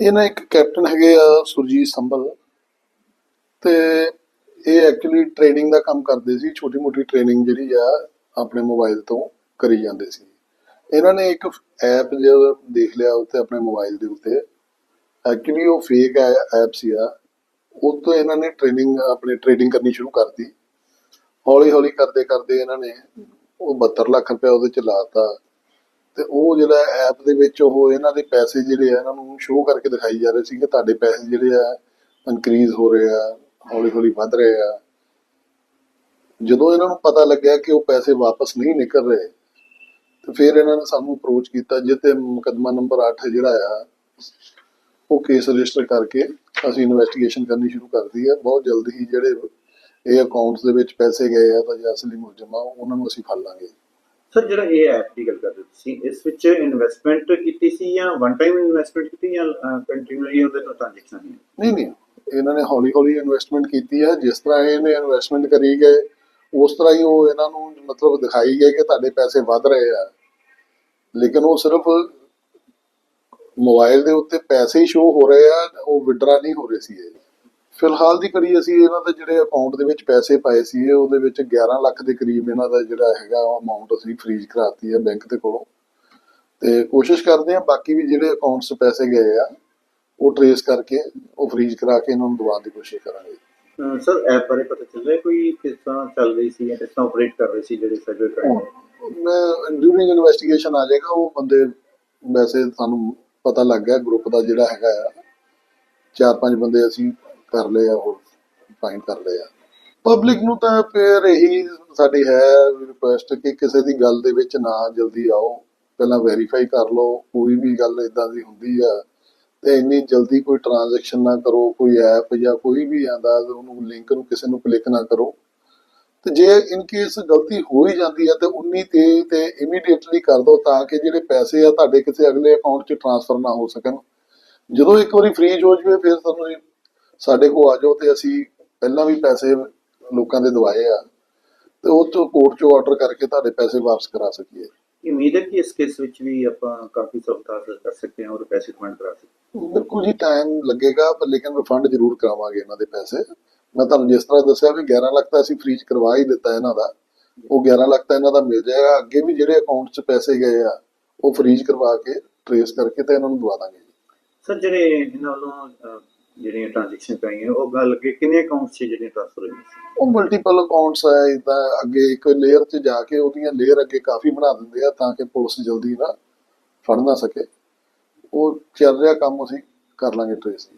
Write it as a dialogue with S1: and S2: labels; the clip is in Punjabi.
S1: ਇਹਨਾਂ ਇੱਕ ਕੈਪਟਨ ਹੈਗੇ ਆ ਸੁਰਜੀਤ ਸੰਭਲ ਤੇ ਇਹ ਐਕਚੁਅਲੀ ਟ੍ਰੇਨਿੰਗ ਦਾ ਕੰਮ ਕਰਦੇ ਸੀ, ਛੋਟੀ ਮੋਟੀ ਟ੍ਰੇਨਿੰਗ ਜਿਹੜੀ ਆ ਆਪਣੇ ਮੋਬਾਈਲ ਤੋਂ ਕਰੀ ਜਾਂਦੇ ਸੀ। ਇਹਨਾਂ ਨੇ ਇੱਕ ਐਪ ਜਿਹੜਾ ਦੇਖ ਲਿਆ ਉੱਤੇ ਆਪਣੇ ਮੋਬਾਈਲ ਦੇ ਉੱਤੇ। ਐਕਚੁਅਲੀ ਉਹ ਫੇਕ ਐਪ ਸੀ ਆ। ਉਹ ਤੋਂ ਇਹਨਾਂ ਨੇ ਟ੍ਰੇਨਿੰਗ ਆਪਣੇ ਟ੍ਰੇਡਿੰਗ ਕਰਨੀ ਸ਼ੁਰੂ ਕਰਤੀ। ਹੌਲੀ ਹੌਲੀ ਕਰਦੇ ਕਰਦੇ ਇਹਨਾਂ ਨੇ ਉਹ 72 ਲੱਖ ਰੁਪਏ ਉਹਦੇ ਚ ਲਾਤਾ ਤੇ ਉਹ ਜਿਹੜਾ ਐਪ ਦੇ ਵਿੱਚ ਉਹ ਇਹਨਾਂ ਦੇ ਪੈਸੇ ਜਿਹੜੇ ਆ, ਇਹਨਾਂ ਨੂੰ ਸ਼ੋਅ ਕਰਕੇ ਦਿਖਾਈ ਜਾ ਰਹੇ ਸੀ ਕਿ ਤੁਹਾਡੇ ਪੈਸੇ ਜਿਹੜੇ ਆ ਇਨਕਰੀਜ਼ ਹੋ ਰਹੇ ਆ ਹੌਲੀ ਹੌਲੀ ਵੱਧ ਰਹੇ ਆ। ਜਦੋਂ ਇਹਨਾਂ ਨੂੰ ਪਤਾ ਲੱਗਿਆ ਕਿ ਉਹ ਪੈਸੇ ਵਾਪਸ ਨਹੀਂ ਨਿਕਲ ਰਹੇ, ਤੇ ਫਿਰ ਇਹਨਾਂ ਨੇ ਸਾਨੂੰ ਅਪਰੋਚ ਕੀਤਾ ਜਿੱਤੇ ਮੁਕਦਮਾ ਨੰਬਰ 8 ਜਿਹੜਾ ਆ, ਉਹ ਕੇਸ ਰਜਿਸਟਰ ਕਰਕੇ ਅਸੀਂ ਇਨਵੈਸਟੀਗੇਸ਼ਨ ਕਰਨੀ ਸ਼ੁਰੂ ਕਰਦੀ ਹੈ ਬਹੁਤ ਜਲਦੀ ਹੀ ਜਿਹੜੇ ਇਹ ਅਕਾਊਂਟਸ ਦੇ ਵਿੱਚ ਪੈਸੇ ਗਏ ਆ ਤਾਂ ਜਾਂ ਅਸਲੀ ਮੁਲਜ਼ਮ ਆ ਉਹਨਾਂ ਨੂੰ ਅਸੀਂ ਫੜ ਲਾਂਗੇ।
S2: ਸਰ, ਜਿਹੜਾ ਇਹ ਐਪ ਦੀ ਗੱਲ ਕਰਦੇ ਤੁਸੀਂ, ਇਸ ਵਿੱਚ ਇਨਵੈਸਟਮੈਂਟ ਕੀਤੀ ਸੀ ਜਾਂ ਵਨ ਟਾਈਮ ਇਨਵੈਸਟਮੈਂਟ ਕੀਤੀ ਜਾਂ ਕੰਟੀਨਿਊਲੀ ਉਹਦੇ ਤੋਂ ਟ੍ਰਾਂਜੈਕਸ਼ਨ ਸੀ
S1: ਨਹੀਂ ਨਹੀਂ ਇਹਨਾਂ ਨੇ ਹੌਲੀ ਹੌਲੀ ਇਨਵੈਸਟਮੈਂਟ ਕੀਤੀ ਹੈ, ਜਿਸ ਤਰ੍ਹਾਂ ਇਹਨੇ ਇਨਵੈਸਟਮੈਂਟ ਕਰੀ ਗਏ, ਉਸ ਤਰ੍ਹਾਂ ਹੀ ਉਹ ਇਹਨਾਂ ਨੂੰ ਮਤਲਬ ਦਿਖਾਈ ਗਏ ਕਿ ਤੁਹਾਡੇ ਪੈਸੇ ਵੱਧ ਰਹੇ ਆ। ਲੇਕਿਨ ਉਹ ਸਿਰਫ ਮੋਬਾਈਲ ਦੇ ਉੱਤੇ ਪੈਸੇ ਹੀ ਸ਼ੋ ਹੋ ਰਹੇ ਆ, ਉਹ ਵਿਡਰਾ ਨਹੀਂ ਹੋ ਰਹੇ ਸੀ ਇਹ। ਫਿਲਹਾਲ ਦੀ ਕਰੀ ਅਸੀਂ ਇਹਨਾਂ ਦੇ ਜਿਹੜੇ ਅਕਾਊਂਟ ਦੇ ਵਿੱਚ ਪੈਸੇ ਪਾਏ ਸੀ ਉਹਦੇ ਵਿੱਚ 11 ਲੱਖ ਦੇ ਕਰੀਬ ਇਹਨਾਂ ਦਾ ਜਿਹੜਾ ਹੈਗਾ ਅਮਾਉਂਟ ਅਸੀਂ ਫ੍ਰੀਜ਼ ਕਰਾਤੀ ਹੈ ਬੈਂਕ ਦੇ ਕੋਲੋਂ। ਤੇ ਕੋਸ਼ਿਸ਼ ਕਰਦੇ ਹਾਂ ਬਾਕੀ ਵੀ ਜਿਹੜੇ ਅਕਾਊਂਟਸ ਪੈਸੇ ਗਏ ਆ ਉਹ ਟਰੇਸ ਕਰਕੇ ਉਹ ਫ੍ਰੀਜ਼ ਕਰਾ ਕੇ ਇਹਨਾਂ ਨੂੰ ਦਵਾਉਣ ਦੀ ਕੋਸ਼ਿਸ਼ ਕਰਾਂਗੇ।
S2: ਸਰ ਐਪ ਬਾਰੇ ਪਤਾ ਚੱਲਿਆ ਕੋਈ ਕਿਸ ਤਰ੍ਹਾਂ ਚੱਲ ਰਹੀ ਸੀ ਜਾਂ ਕਿਸ ਤਰ੍ਹਾਂ ਆਪਰੇਟ ਕਰ ਰਹੀ ਸੀ ਜਿਹੜੇ ਸਾਈਬਰ ਕ੍ਰਾਈਮ
S1: ਮੈਂ ਡਿਊਰਿੰਗ ਇਨਵੈਸਟੀਗੇਸ਼ਨ ਆ ਜਾਏਗਾ ਉਹ ਬੰਦੇ ਵੈਸੇ ਸਾਨੂੰ ਪਤਾ ਲੱਗ ਗਿਆ ਗਰੁੱਪ ਦਾ ਜਿਹੜਾ ਹੈਗਾ ਆ ਚਾਰ ਪੰਜ ਬੰਦੇ ਅਸੀਂ ਕਰ ਲਏ ਆ ਉਹ ਫਾਈਂਡ ਕਰ ਲਏ ਆ। ਪਬਲਿਕ ਨੂੰ ਤਾਂ ਫਿਰ ਇਹੀ ਸਾਡੀ ਹੈ ਰਿਕੁਐਸਟ ਕਿ ਕਿਸੇ ਦੀ ਗੱਲ ਦੇ ਵਿੱਚ ਨਾ ਜਲਦੀ ਆਓ। ਪਹਿਲਾਂ ਵੈਰੀਫਾਈ ਕਰ ਲਓ, ਕੋਈ ਵੀ ਗੱਲ ਇਦਾਂ ਦੀ ਹੁੰਦੀ ਆ ਤੇ ਇੰਨੀ ਜਲਦੀ ਕੋਈ ਟ੍ਰਾਂਜੈਕਸ਼ਨ ਨਾ ਕਰੋ, ਕੋਈ ਐਪ ਜਾਂ ਕੋਈ ਵੀ ਆਂਦਾ ਉਹਨੂੰ ਲਿੰਕ ਨੂੰ ਕਿਸੇ ਨੂੰ ਕਲਿੱਕ ਨਾ ਕਰੋ। ਤੇ ਜੇ ਇਨ ਕੇਸ ਗਲਤੀ ਹੋ ਹੀ ਜਾਂਦੀ ਹੈ ਤੇ 19 ਤੇ ਤੇ ਇਮੀਡੀਏਟਲੀ ਕਰ ਦਿਓ ਤਾਂ ਕਿ ਜਿਹੜੇ ਪੈਸੇ ਆ ਤੁਹਾਡੇ ਕਿਸੇ ਅਗਲੇ ਅਕਾਊਂਟ 'ਚ ਟ੍ਰਾਂਸਫਰ ਨਾ ਹੋ ਸਕਣ। ਜਦੋਂ ਇੱਕ ਵਾਰੀ ਫ੍ਰੀਜ ਹੋ ਜਵੇ, ਫਿਰ ਤੁਹਾਨੂੰ ਸਾਡੇ ਕੋਲ ਆ ਜਾਓ ਤੇ ਅਸੀਂ ਪਹਿਲਾਂ ਵੀ ਪੈਸੇ ਲੋਕਾਂ ਦੇ ਦਵਾਏ ਆ ਤੇ ਉਹ ਤੋਂ ਕੋਰਟ 'ਚੋਂ ਆਰਡਰ ਕਰਕੇ ਤੁਹਾਡੇ ਪੈਸੇ ਵਾਪਸ ਕਰਾ ਸਕੀਏ।
S2: ਉਮੀਦ ਹੈ ਕਿ ਇਸ ਕੇਸ ਵਿੱਚ ਵੀ ਆਪਾਂ ਕਾਫੀ ਸਫਲਤਾ ਹਾਸਲ ਕਰ ਸਕਦੇ ਹਾਂ ਔਰ ਪੈਸੇ ਕਮਾਂਡ ਕਰਾ ਸਕਦੇ ਹਾਂ
S1: ਬਿਲਕੁਲ ਜੀ ਟਾਈਮ ਲੱਗੇਗਾ ਪਰ ਲੇਕਿਨ ਰਿਫੰਡ ਜ਼ਰੂਰ ਕਰਾਵਾਂਗੇ ਇਹਨਾਂ ਦੇ ਪੈਸੇ। ਮੈਂ ਤੁਹਾਨੂੰ ਜਿਸ ਤਰ੍ਹਾਂ ਦੱਸਿਆ ਵੀ 11 ਲੱਖ ਤਾਂ ਅਸੀਂ ਫ੍ਰੀਜ ਕਰਵਾ ਹੀ ਦਿੱਤਾ ਇਹਨਾਂ ਦਾ। ਉਹ 11 ਲੱਖ ਤਾਂ ਇਹਨਾਂ ਦਾ ਮਿਲ ਜਾਏਗਾ। ਅੱਗੇ ਵੀ ਜਿਹੜੇ ਅਕਾਊਂਟ 'ਚ ਪੈਸੇ ਗਏ ਆ ਉਹ ਫ੍ਰੀਜ ਕਰਵਾ ਕੇ ਟਰੇਸ ਕਰਕੇ ਤੇ ਇਹਨਾਂ ਨੂੰ ਦਵਾ ਦਾਂਗੇ
S2: ਸਰ ਜਿਹੜੇ ਇਹਨਾਂ ਵੱਲੋਂ ਜਿਹੜੀਆਂ ਟ੍ਰਾਂਜੈਕਸ਼ਨ ਕਰਾਈਆਂ ਉਹ ਗੱਲ ਅੱਗੇ ਕਿੰਨੇ ਅਕਾਊਂਟ 'ਚ ਜਿਹੜੀਆਂ ਟ੍ਰਾਂਸਫਰ ਹੋਈਆਂ ਸੀ?
S1: ਉਹ ਮਲਟੀਪਲ ਅਕਾਊਂਟਸ ਹੈ ਇਦਾਂ ਅੱਗੇ ਇੱਕ ਲੇਅਰ 'ਚ ਜਾ ਕੇ ਉਹਦੀਆਂ ਲੇਅਰ ਅੱਗੇ ਕਾਫੀ ਬਣਾ ਦਿੰਦੇ ਆ ਤਾਂ ਕਿ ਪੁਲਿਸ ਜਲਦੀ ਨਾ ਫੜ ਨਾ ਸਕੇ। ਉਹ ਚੱਲ ਰਿਹਾ ਕੰਮ ਅਸੀਂ ਕਰ ਲਾਂਗੇ ਟਰੇਸ